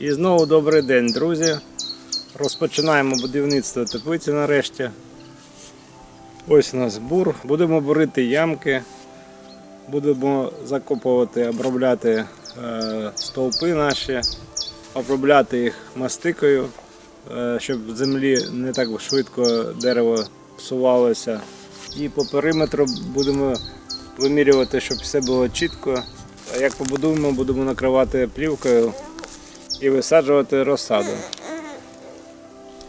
І знову добрий день, друзі. Розпочинаємо будівництво теплиці нарешті. Ось у нас бур. Будемо бурити ямки, будемо закопувати, обробляти е, стовпи наші, обробляти їх мастикою, е, щоб в землі не так швидко дерево псувалося. І по периметру будемо вимірювати, щоб все було чітко. А як побудуємо, будемо накривати плівкою і висаджувати розсаду.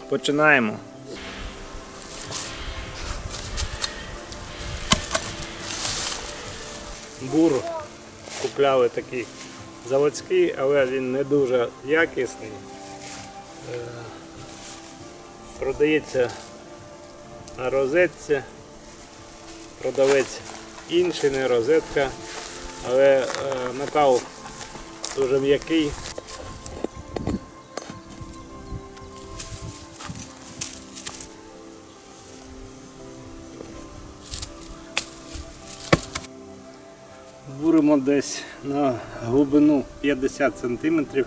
Починаємо. Бур купляли такий заводський, але він не дуже якісний. Е, Продається на розетці. Продавець інший, не розетка, але е, метал дуже м'який. Буримо десь на глибину 50 см.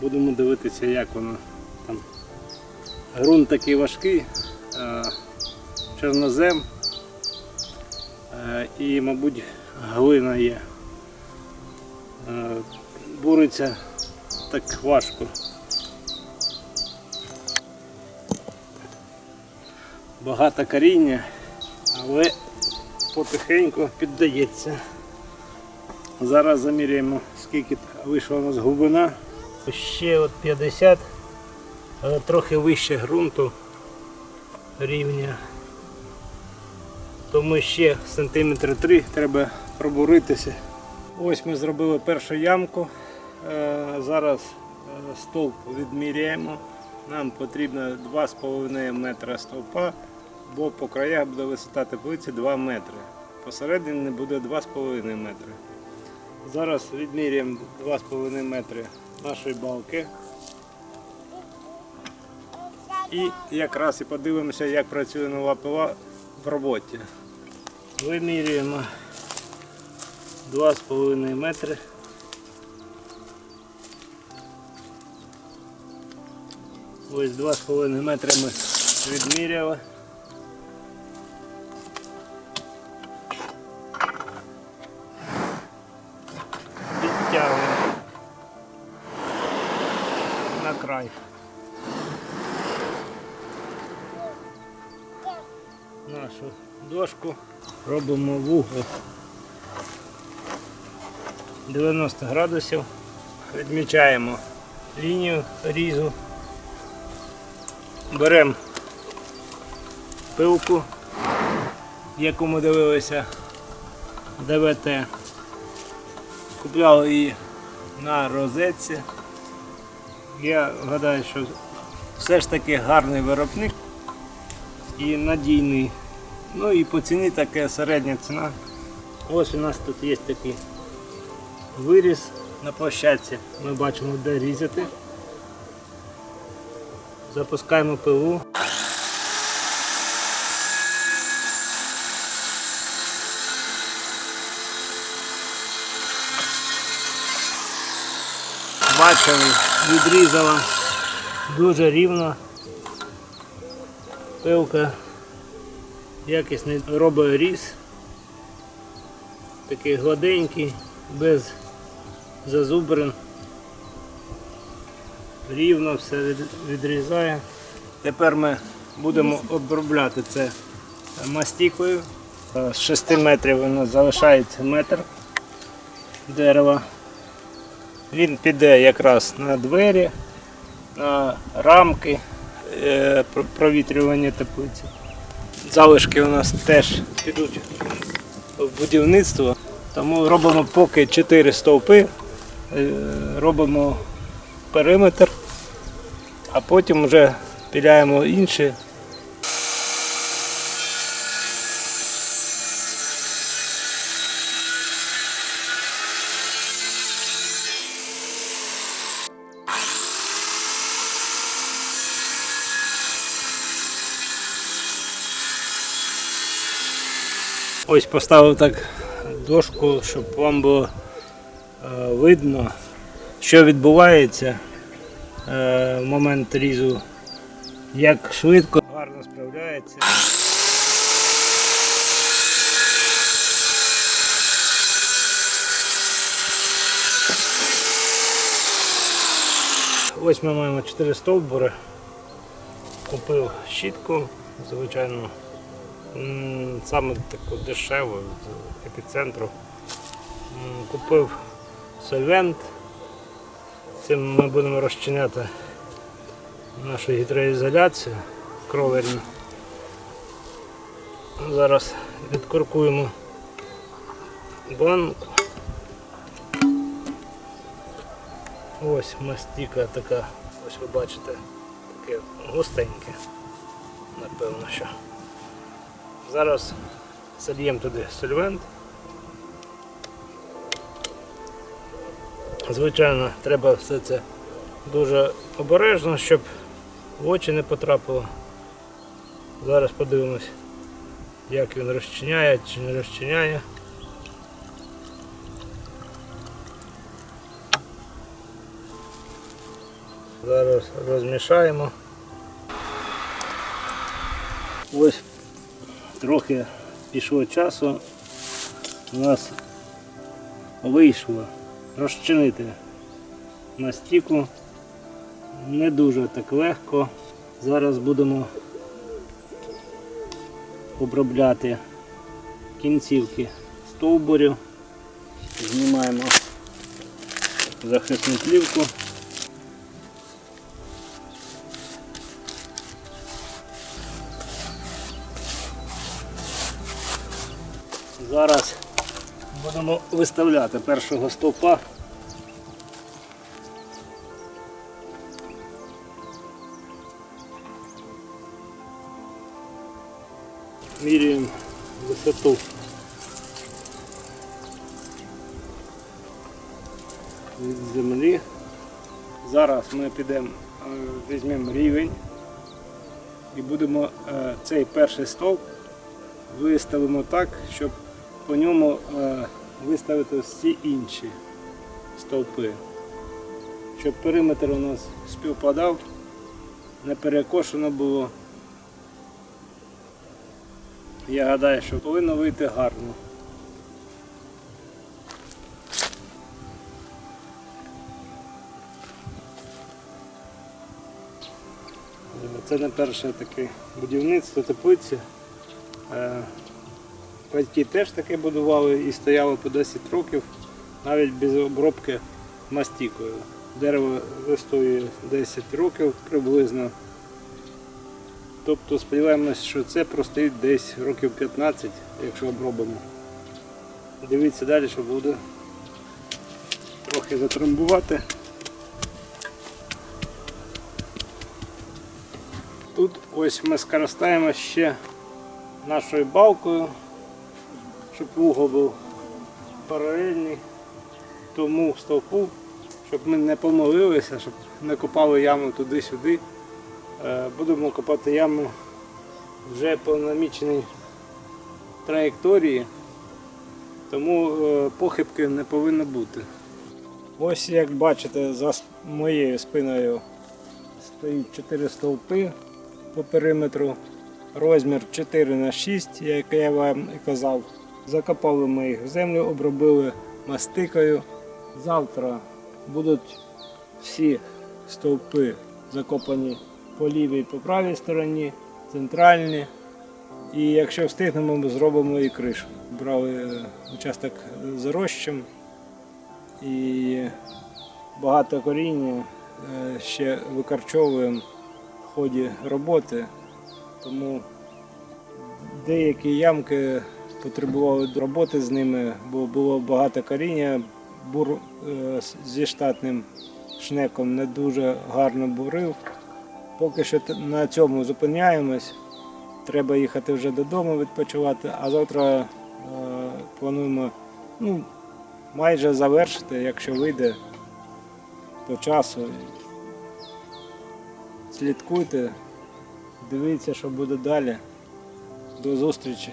Будемо дивитися, як воно там. Грунт такий важкий, е, чорнозем е, і, мабуть, глина є. Е, Буриться так важко. Багато коріння, але потихеньку піддається. Зараз заміряємо, скільки вийшла у нас глибина. Ще от 50, але трохи вище ґрунту рівня. Тому ще сантиметри 3 треба пробуритися. Ось ми зробили першу ямку. Е, Зараз е, стовп відміряємо. Нам потрібно 2,5 метра стовпа, бо по краях буде висота теплиці 2 метри. Посередині буде 2,5 метри. Зараз відміряємо 2,5 метри нашої балки. І якраз і подивимося, як працює нова пила в роботі. Вимірюємо 2,5 метри. Ось 2,5 метри ми відміряли. Нашу дошку робимо в угол 90 градусів. Відмічаємо лінію різу. Беремо пилку, яку ми дивилися ДВТ. Купляли її на розетці. Я гадаю, що все ж таки гарний виробник і надійний. Ну і по ціні таке середня ціна. Ось у нас тут є такий виріз на площадці. Ми бачимо, де різати. Запускаємо пилу. Бачили, відрізала дуже рівно. Пилка якісний робить різ. Такий гладенький, без зазубрин. Рівно все відрізає. Тепер ми будемо обробляти це мастікою. З 6 метрів нас залишається метр дерева. Він піде якраз на двері, на рамки е, провітрювання теплиці. Залишки у нас теж підуть в будівництво. Тому робимо поки 4 стовпи, е, робимо периметр, а потім вже піляємо інші. Ось поставив так дошку, щоб вам було е, видно, що відбувається е, в момент різу, як швидко, гарно справляється. Ось ми маємо 4 стовбури. Купив щітку, звичайно, саме таку дешеву з епіцентру. Купив сольвент. Цим ми будемо розчиняти нашу гідроізоляцію кроверну. Зараз відкуркуємо банку. Ось мастіка така, ось ви бачите, таке густеньке, напевно що. Зараз зальємо туди сольвент. Звичайно, треба все це дуже обережно, щоб в очі не потрапило. Зараз подивимось, як він розчиняє чи не розчиняє. Зараз розмішаємо. Ось трохи пішло часу. У нас вийшло розчинити настіку. Не дуже так легко. Зараз будемо обробляти кінцівки стовбурів. Знімаємо захисну плівку. Зараз будемо виставляти першого стовпа. Міряємо висоту. Від землі. Зараз ми підемо, е, візьмемо рівень і будемо е, цей перший стовп виставимо так, щоб по ньому е, виставити всі інші стовпи. Щоб периметр у нас співпадав, не перекошено було. Я гадаю, що повинно вийти гарно. Це не перше таке будівництво теплиці. Батьки теж таке будували і стояли по 10 років, навіть без обробки мастікою. Дерево вистоює 10 років приблизно. Тобто сподіваємось, що це простоїть десь років 15, якщо обробимо. Дивіться далі, що буде. Трохи затрамбувати. Тут ось ми скористаємо ще нашою балкою, щоб вугол був паралельний тому стовпу, щоб ми не помилилися, щоб не копали яму туди-сюди. Е, Будемо копати яму вже по наміченій траєкторії, тому е, похибки не повинно бути. Ось як бачите, за моєю спиною стоїть 4 стовпи по периметру. Розмір 4 на 6, як я вам і казав. Закопали ми їх в землю, обробили мастикою. Завтра будуть всі стовпи закопані по лівій по правій стороні, центральні. І якщо встигнемо, ми зробимо і кришу. Брали е, участок з рощем і багато коріння е, ще викорчовуємо в ході роботи. Тому деякі ямки потребували роботи з ними, бо було багато коріння. Бур е, зі штатним шнеком не дуже гарно бурив. Поки що на цьому зупиняємось. Треба їхати вже додому відпочивати, а завтра е, плануємо ну, майже завершити, якщо вийде по часу. Слідкуйте, дивіться, що буде далі. До зустрічі.